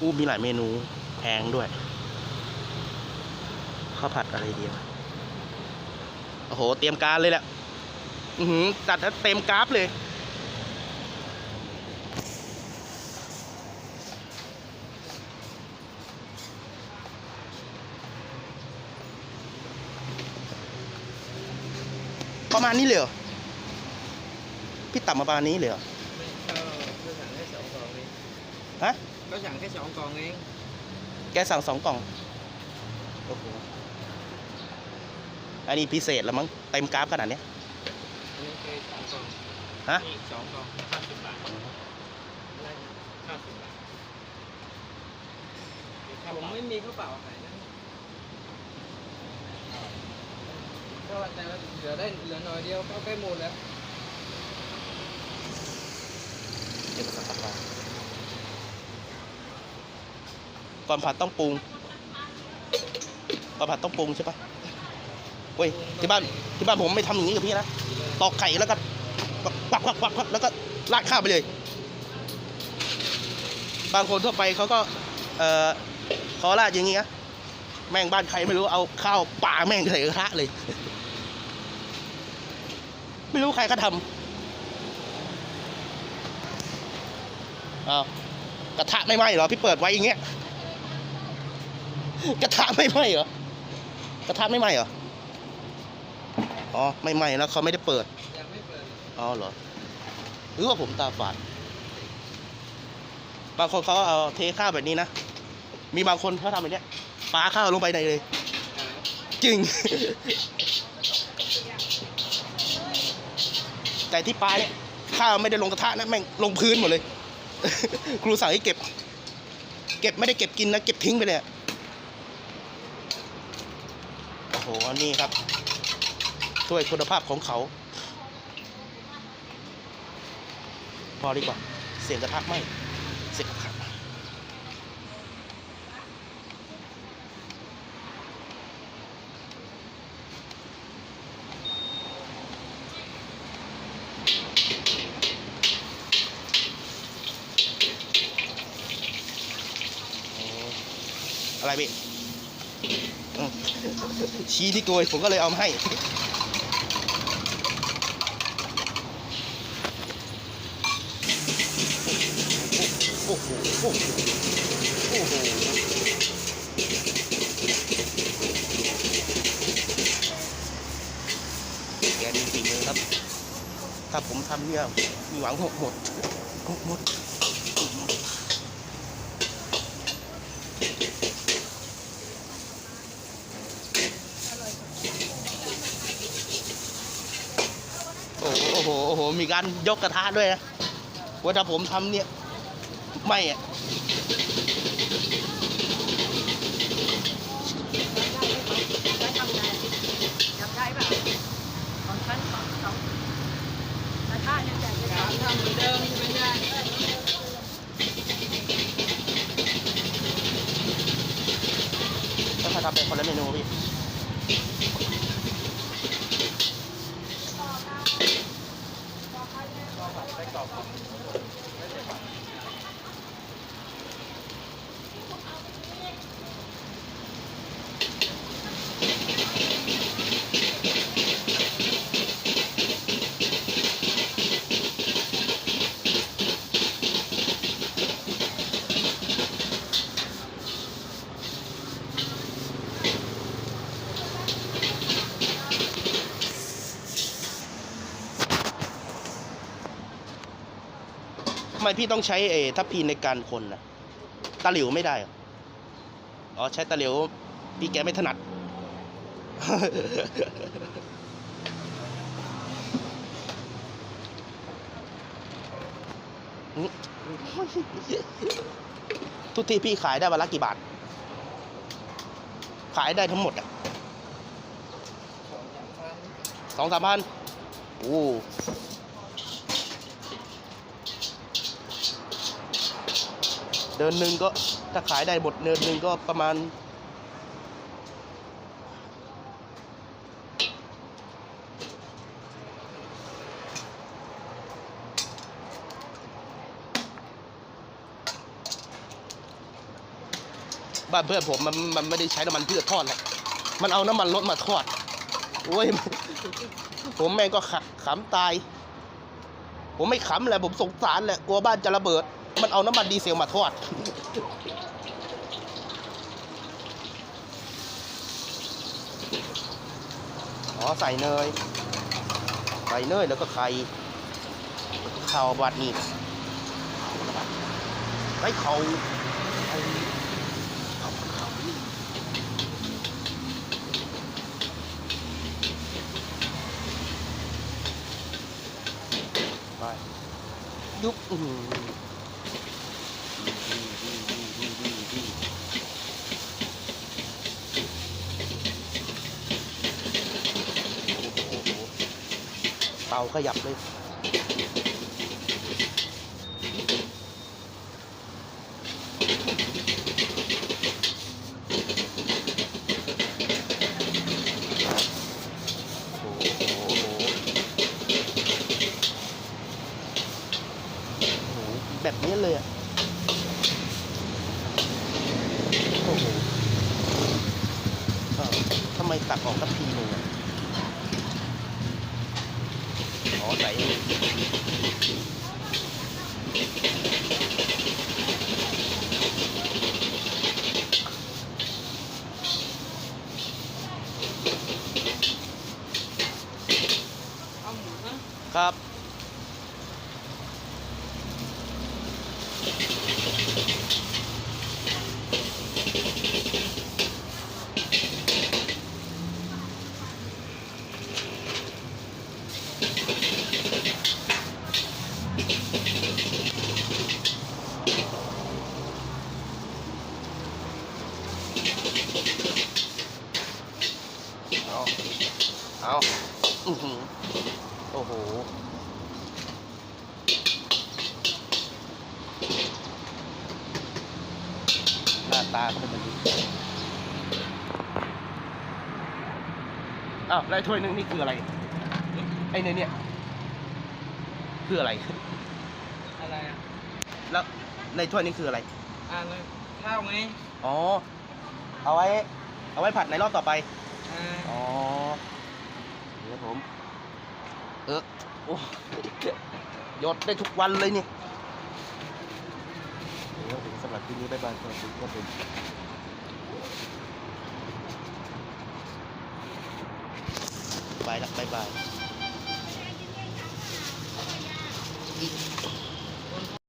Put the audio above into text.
อู้มีหลายเมนูแพงด้วยข้าวผัดอะไรดีวะโอ้โห เตรียมการเลยแหละอือหือจัดเต็มกราฟเลย ประมาณนี้เลยเหรอพี่ตับมาประมาณนี้เลยเหรอ ก็ก็สั่งแค่สองกล่องเอง ฮะก็สั่งแค่สองกล่องเองแกสั่งสองกล่องโอ้โหอันนี้พิเศษแล้วมั้งเต็มกราฟขนาดเนี้ยอันนี้เคยสองกล่องฮะนี่สองกล่องห้าสิบบาทอะไรนะห้าสิบบาทผมไม่มีข้าวเปล่าขายนะก็ว่าแต่ว่าเหลือได้เหลือหน่อยเดียวก็ใกล้หมดแล้ว เก็บสัมปทาน ก่อนผัดต้องปรุงก่อนผัดต้องปรุงใช่ปะเว้ยที่บ้านที่บ้านผมไม่ทำอย่างนี้กับพี่นะตอกไข่แล้วก็ควักควักควักควักแล้วก็ราดข้าวไปเลย บางคนทั่วไปเขาก็เอ่อขอราดอย่างงี้นะแม่งบ้านใครไม่รู้เอาข้าวป่าแม่งใส่กระทะเลย ไม่รู้ใครเขาทำอ้าวกระทะไม่ไหม้เหรอพี่เปิดไว้อย่างเงี้ย กระทะไม่ไหม้เหรอกระทะไม่ไหม้เหรออ๋อไม่ไหม้แล้วเขาไม่ได้เปิดยังไม่เดอ๋อเหรอหรือว่าผมตาฝาดบางคนเขาเอาเทข้าวแบบนี้นะมีบางคนเขาทำแบบนี้ยปาข้าวลงไปในเลย จริง แต่ที่ปลาเนี่ยข้าวไม่ได้ลงกระทะนะแม่งลงพื้นหมดเลย ครูสั่งให้เก็บ เก็บไม่ได้เก็บกินนะเก็บทิ้งไปเลยอะ โอ้โหนี่ครับถ้วยคุณภาพของเขา พอดีกว่า เสียงกระทะไหมเสียงกระทะอะไรพี่ ชี้ที่โกยผมก็เลยเอามาให้ โอ้โห โอ้โห โอ้โห แกดีจริงเลยครับ ถ้าผมทำเนี่ยมีหวังหกหมดหกหมด โอ้โห โห มีการยกกระทะด้วยนะว่าถ้าผมทำเนี่ย ไม่อะแล้วทำไงจำได้เปล่ของฉันของของกระทะเนี่ยแต่จะ ถามทำเหมือนเดิมใช่ไหมเนี่ย ต้องมาทำเป็นคนละเมนูพี่ ทำไมพี่ต้องใช้เอทัพพีในการคนนะตะหลิวไม่ได้อ๋อใช้ตะหลิวพี่แกไม่ถนัด ทุกทีพี่ขายได้วันละกี่บาท ขายได้ทั้งหมดอะสองสามพันโอ้ เดินหนึ่งก็ถ้าขายได้หมดเดินหนึ่งก็ประมาณบ้านเพื่อนผมมันมันไม่ได้ใช้น้ำมันพืชทอดแหละมันเอาน้ำมันรถมาทอด โอ้ย ผมแม่งก็ขะขำตาย ผมไม่ขำแหละผมสงสารแหละกลัวบ้านจะระเบิด มันเอาน้ำมันดีเซลมาทอด อ๋อ ใส่เนย ใส่เนยแล้วก็ไข่ข้าวบัดนี่ไอ้เขาไอ้เขาไปยุบอือหือดีดีดีดีดีโอ้โหเตา ขยับเลยแบบนี้เลยอะโอ้โหทำไมตักออกสักทีหนึ่งอะ อ๋อใส่ครับ เอา เอาอือหือ โอ้โห หน้าตาก็เป็นแบบนี้อ้าวแล้วไอ้ถ้วยนึงนี่คืออะไร ไอ้เนี่ยเนี่ยคืออะไร อะไรอะแล้วในถ้วยนี้คืออะไร อ่าเลยข้าวไหมอ๋อ เอาไว้ เอาไว้ผัดในรอบต่อไป อ่าอ๋อเดี๋ยวผม เออโอ้หยดได้ทุกวันเลยนี่เดี๋ยวถึงสำหรับ ทีนี้บ๊ายบายสวัสดีครับผมไปละบ๊ายบายอี